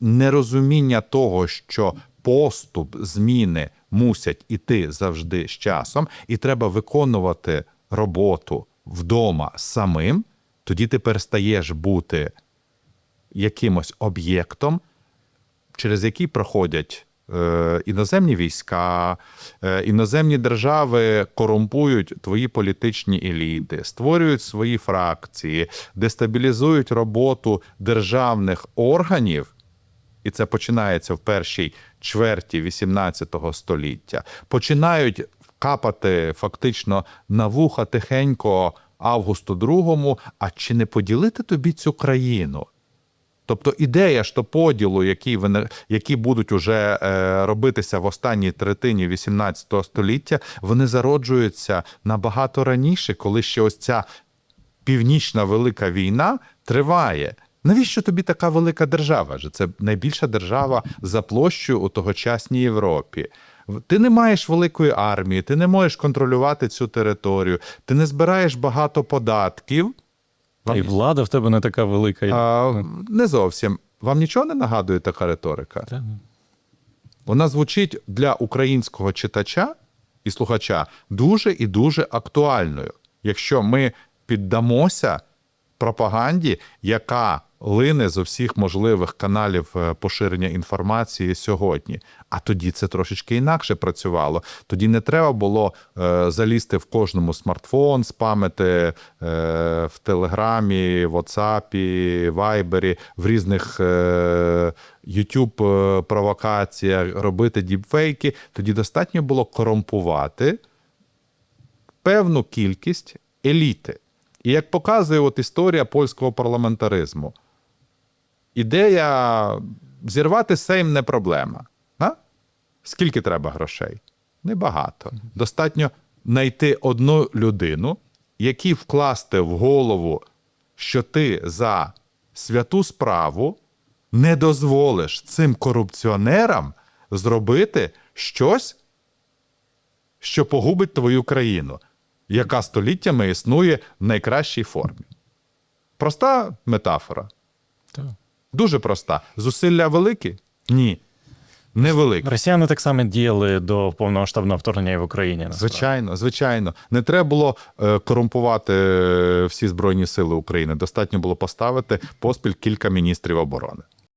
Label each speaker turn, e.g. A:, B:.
A: нерозуміння того, що поступ, зміни мусять іти завжди з часом, і треба виконувати роботу вдома самим, тоді ти перестаєш бути якимось об'єктом, через який проходять е, іноземні війська, е, іноземні держави корумпують твої політичні еліти, створюють свої фракції, дестабілізують роботу державних органів. І це починається в першій чверті 18 століття. Починають капати фактично на вуха тихенько Августу II, а чи не поділити тобі цю країну? Тобто ідея то поділу, які, які будуть уже е, робитися в останній третині 18 століття, вони зароджуються набагато раніше, коли ще ось ця північна велика війна триває. Навіщо тобі така велика держава? Же це найбільша держава за площею у тогочасній Європі. Ти не маєш великої армії, ти не можеш контролювати цю територію, ти не збираєш багато податків.
B: Та й влада в тебе не така велика.
A: А, не зовсім. Вам нічого не нагадує така риторика? Вона звучить для українського читача і слухача дуже і дуже актуальною, якщо ми піддамося пропаганді, яка лине з усіх можливих каналів е, поширення інформації сьогодні. А тоді це трошечки інакше працювало. Тоді не треба було е, залізти в кожному смартфон, спамити е, в Телеграмі, Ватсапі, Вайбері, в різних е, YouTube е, провокаціях, робити діпфейки. Тоді достатньо було корумпувати певну кількість еліти. І як показує от історія польського парламентаризму, ідея зірвати Сейм не проблема. А? Скільки треба грошей? Небагато. Достатньо знайти одну людину, якій вкласти в голову, що ти за святу справу не дозволиш цим корупціонерам зробити щось, що погубить твою країну, яка століттями існує в найкращій формі. Проста метафора.
B: Та.
A: Дуже проста. Зусилля великі? Ні. Невеликі.
B: Росіяни так само діяли до повномасштабного вторгнення в Україні. насправді.
A: Звичайно, звичайно. Не треба було е, корумпувати е, всі Збройні Сили України. Достатньо було поставити поспіль кілька міністрів оборони.